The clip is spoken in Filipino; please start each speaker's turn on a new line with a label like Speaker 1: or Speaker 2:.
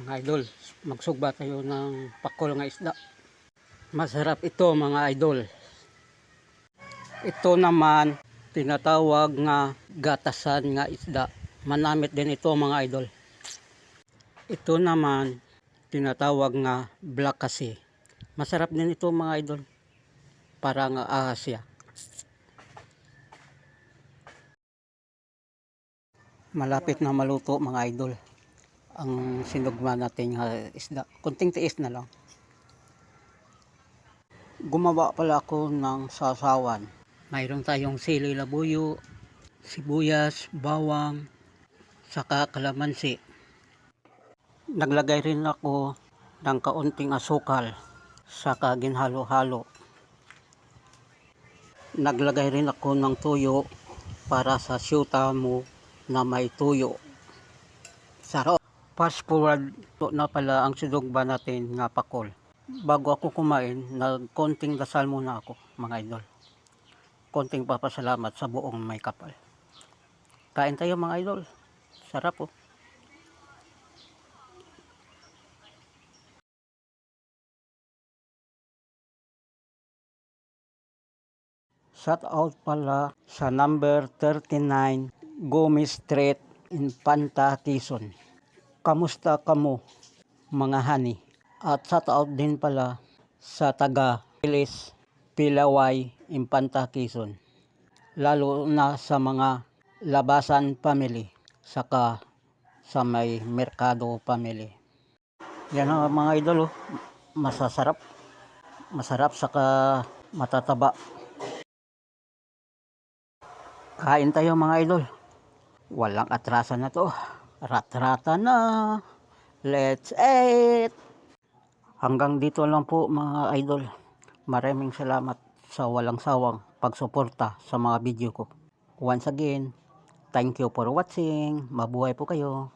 Speaker 1: Mga idol, magsugba tayo ng pakol nga isda. Masarap ito mga idol. Ito naman tinatawag nga gatasan nga isda. Manamit din ito mga idol. Ito naman tinatawag nga black kasi. Masarap din ito mga idol. Para nga ahas siya. Malapit na maluto mga idol ang sinugma natin nga isda. Kunting tiis na lang. Gumawa pala ako ng sasawan. Mayroon tayong sili labuyo, sibuyas, bawang, saka kalamansi. Naglagay rin ako ng kaunting asukal, saka ginhalo-halo. Naglagay rin ako ng tuyo para sa syuta mo na may tuyo. Sarap. Fast forward na pala ang sinugba natin nga pakol. Bago ako kumain, nagkonting dasal muna ako, mga idol. Konting papasalamat sa buong may kapal. Kain tayo mga idol. Sarap oh. Shout out pala sa number 39 Gomez Street, Infanta, Quezon. Kamusta kamo mga hani? At shout out din pala sa taga Pilis, Pilaway, Infanta, Quezon. Lalo na sa mga labasan family, saka sa may merkado family. Yan ang mga idol, masasarap. Masarap saka matataba. Kain tayo mga idol. Walang atrasan na to. Rat-rata na. Let's eat! Hanggang dito lang po mga idol. Maraming salamat sa walang sawang pagsuporta sa mga video ko. Once again, thank you for watching. Mabuhay po kayo.